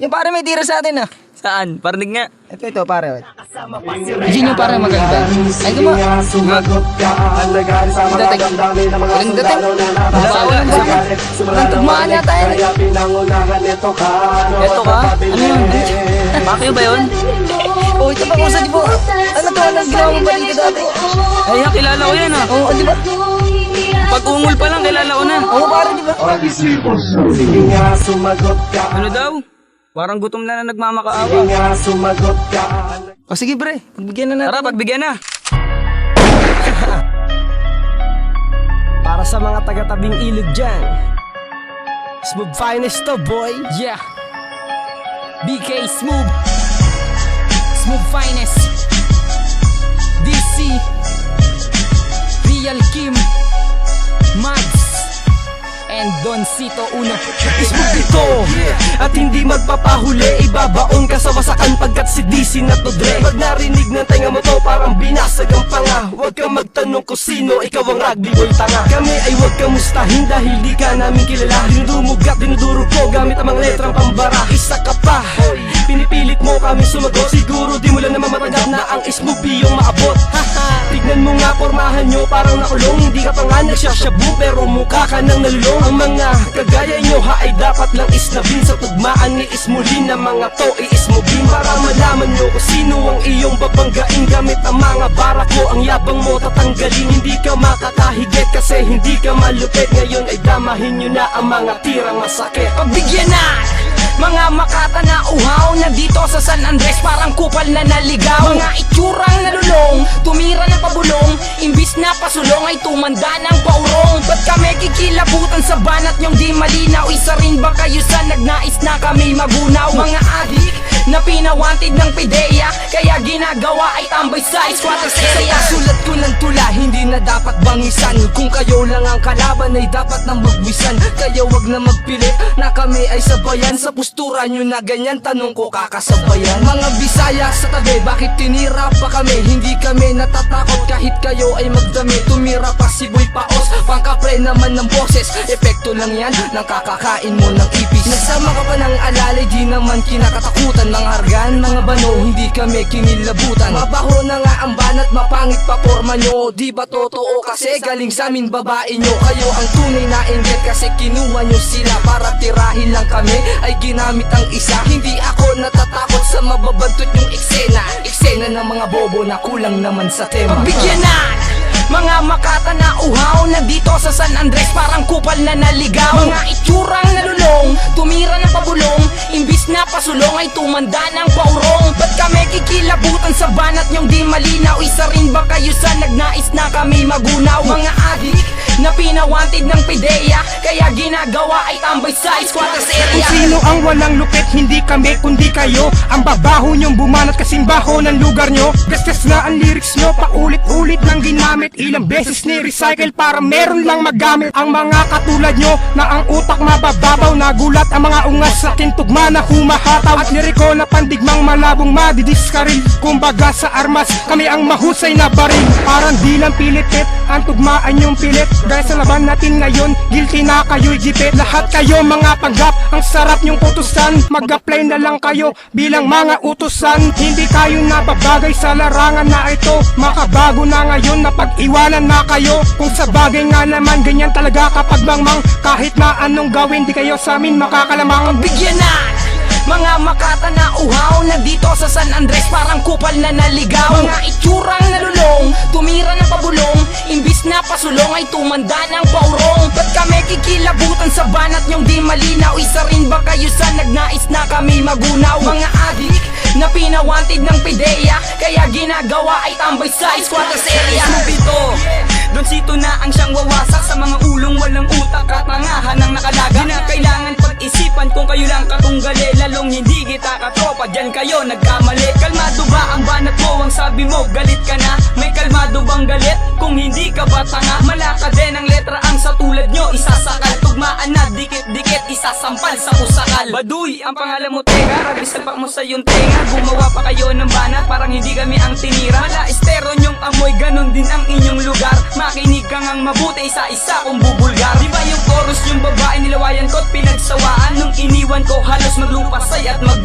Yung pare may tira sa atin ah. Saan? Parinig nga. Ito, ito, pare. Diyan yung pare maganda. Ay, guma. Dating. Ilang dating? Bawa lang ba? Ang tugmaan yata yan. Ito ka? Ano yun? Bakyo ba yun? Oh, ito pa kusa, di ba? Ano to? Anong ginawa mo ba dito dati? Ay, ha, kilala ko yan ah. Oo, oh, di ba? Pag ungol pa lang, kilala ko na. Oo, pare, di ba? Sige nga, sumagot ka. Ano daw? Parang gutom na na nagmamakaawa. Sige nga, sumagot ka. O sige, pre. Pagbigyan na natin. Tara, pagbigyan na. Para sa mga taga-tabing ilog dyan Smooth finest to boy Yeah. BK Smooth. Smooth Finest. DC. Real Kim. And Don Cito Uno. Smooth ito At hindi magpapahuli Ibabaon ka sa wasakan Pagkat si DC na to dre. Pag narinig ng tenga mo to Parang binasag ang panga. Huwag kang magtanong kung sino Ikaw ang rugby boy tanga. Kami ay huwag kamustahin Dahil di ka namin kilala. Dinudumog at dinudurog ko Gamit ang mga letrang pambara. Isa ka pa. Pinipilit mo kami sumagot. Siguro di mo lang naman matanggap na ang smoothie yung maabot nagsasyabu pero mukha ka nang nalulong Ang mga kagaya nyo ha ay dapat lang isnabin Sa tugmaan. Ni ismulin na mga to iismubin Para malaman nyo kung sino ang iyong babanggain. Gamit ang mga barak mo ang yabang mo tatanggalin. Hindi ka makakahigit kasi hindi ka malupit. Ngayon ay damahin nyo na ang mga tirang masakit. Pagbigyan na! Mga makata na uhaw na dito sa San Andres Parang kupal na naligaw. Mga itsurang nalulong Tumira ng pabulong. Imbis na pasulong ay tumanda ng paurong. Ba't kami kikilabutan sa banat nyong di malinaw? Isa rin ba kayo sa nagnais na kami magunaw? Mga adik na pinawanted ng pideya Kaya ginagawa ay tambay sa squatters area Sulat ko ng tula, hindi na dapat bangisan. Kung kayo lang ang kalaban ay dapat nang magwisan. Kaya wag na magpilit na kami ay sabayan. Sa postura nyo na ganyan, tanong ko kakasabayan. Mga Bisaya sa tabi, bakit tinira pa kami? Hindi kami natatakot kahit kayo ay magdami. Tumira pa si Boy Paos, pangkapre naman ng boses. Epekto lang yan, nang kakakain mo ng ipis. Nasama ka pa ng alalay, di naman kinakatakutan Mga hargan, mga bano, hindi kami kinilabutan. Mabaho na nga ang banat, mapangit pa forma nyo. Di ba totoo kasi galing sa amin babae nyo? Kayo ang tunay na inggit kasi kinuha nyo sila Para tirahin lang kami, ay ginamit ang isa. Hindi ako natatakot sa mababantot yung eksena. Eksena ng mga bobo na kulang naman sa tema. Pagbigyan na! Mga makata na uhaw na dito sa San Andres Parang kupal na naligaw. Mga itsurang nalulong Tumira ng pabulong Imbis na pasulong ay tumanda ng paurong. Ba't kami kikilabutan sa banat nyong di malinaw? Isa rin ba kayo sa nagnais na kami magunaw? Mga adik na pinawanted ng pideya Kaya ginagawa ay tambay sa squatters Kung area sino ang walang lupit, hindi kami kundi kayo. Ang babaho niyong bumanat kasing baho ng lugar nyo Gasgas na ang lyrics nyo, paulit-ulit lang ginamit Ilang beses ni-recycle para meron lang magamit Ang mga katulad nyo na ang utak mabababaw Nagulat ang mga ungas sa tugma na humahataw At liriko na pandigmang malabong madidiskaril. Kumbaga sa armas, kami ang mahusay na baril. Parang di lang pilitit, ang tugmaan yung pilit. Dahil sa laban natin ngayon, guilty na kayo'y gipit. Lahat kayo mga panggap, ang sarap nyong utusan. Mag-apply na lang kayo bilang mga utusan. Hindi kayo napabagay sa larangan na ito. Makabago na ngayon na pag-iwanan na kayo Kung sa bagay nga naman, ganyan talaga kapag mangmang Kahit na anong gawin, di kayo sa amin makakalamang. Bigyan na! Mga makata na uhaw na dito sa San Andres Parang kupal na naligaw. Mga itsurang nalulong Tumira ng pabulong. Imbis na pasulong ay tumanda ng paurong. Ba't kami kikilabutan sa banat nyong di malinaw? Isa rin ba kayo sa nagnais na kami magunaw? Mga adik na pinawanted ng pideya Kaya ginagawa ay tambay sa squatters area Dito, Don Sito na ang siyang wawasak Sa mga ulong walang utak Katangahan ang nakalaga. Di na kailangan pag-isipan kung kayo lang katunggali Lalong hindi kita katropa. Diyan kayo nagkamali. Kalmado ba ang banat mo? Ang sabi mo galit ka na. May kalmado bang galit? Kung hindi ka ba tanga Malaka din ang letra ang sa tulad Isasampal sa kusakal. Baduy ang pangalan mo teka Rabis na mo sa yung tenga. Gumawa pa kayo ng banat Parang hindi kami ang tinira. Mala estero nyong amoy. Ganon din ang inyong lugar. Makinig ka ngang mabuti Isa-isa kung bubulgar. Di ba yung chorus yung babae nilawayan ko't pinagsawaan? Nung iniwan ko halos maglupasay at mag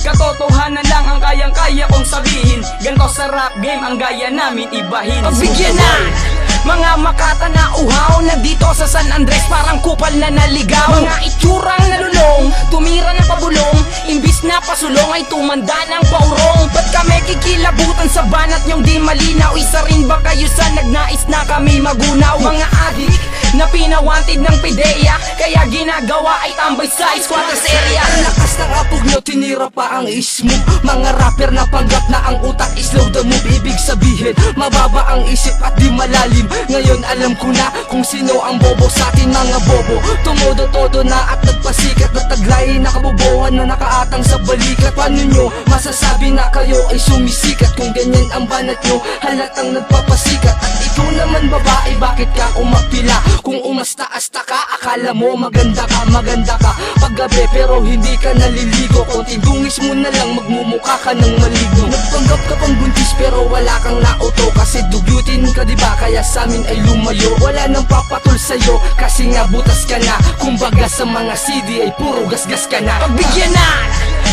Katotohanan lang ang kayang-kaya kong sabihin. Ganto sa rap game ang gaya namin ibahin. Pagbigyan na mga makata na uhaw Nandito sa San Andres parang kupal na naligaw. Mga itsurang nalulong Tumira ng pabulong Imbis na pasulong ay tumanda ng paurong. Ba't kami kikilabutan sa banat nyong di malinaw? Isa rin ba kayo sa nagnais na kami magunaw? Mga adik na pinawantid ng pideya Kaya ginagawa ay tambay sa squatters area lakas ng apog nyo, tinira pa ang ismo Mga rapper na panggap na ang utak is slow the move Ibig sabihin, mababa ang isip at di malalim. Ngayon alam ko na kung sino ang bobo sa atin mga bobo. Tumodo-todo na at nagpasikat na taglay na kabobohan na nakaatang sa balikat. Paano nyo masasabi na kayo ay sumisikat? Kung ganyan ang banat nyo, halatang nagpapasikat. At ikaw naman babae, bakit ka umapila? Kung umastaasta ka, akala mo maganda ka, maganda ka. Paggabi pero hindi ka naliligo. Konting dungis mo na lang, magmumukha ka ng maligno. Nagpanggap ka pang buntis pero wala kang nauto. Kasi dugyutin ka diba, kaya sa amin ay lumayo. Wala nang papatul sa'yo, kasi nga butas ka na. Kumbaga sa mga CD ay puro gasgas ka na. Pagbigyan na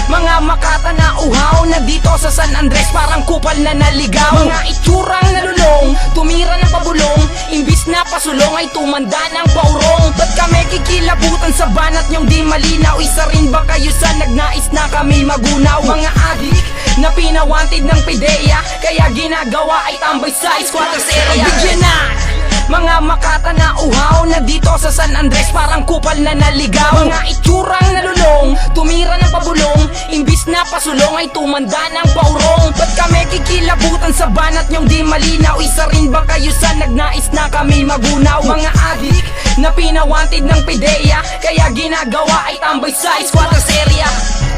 mga makata na uhaw Nandito sa San Andres parang kupal na naligaw. Mga itsurang nalulong Tumira ng pabulong Imbis na pasulong ay tumanda ng paurong. Ba't kami kikilabutan sa banat nyong di malinaw? Isa rin ba kayo sa nagnais na kami magunaw? Mga adik na pinawantid ng pideya Kaya ginagawa ay tambay sa squatters area Pagbigyan na mga makata na uhaw Nandito sa San Andres parang kupal na naligaw. Mga itsurang nalulong Tumira ng pabulong Imbis na pasulong ay tumanda ng paurong. Ba't kami kikilabutan sa banat nyong di malinaw? Isa rin ba kayo sa nagnais na kami magunaw? Mga adik na pinawantid ng pideya Kaya ginagawa ay tambay sa squatters area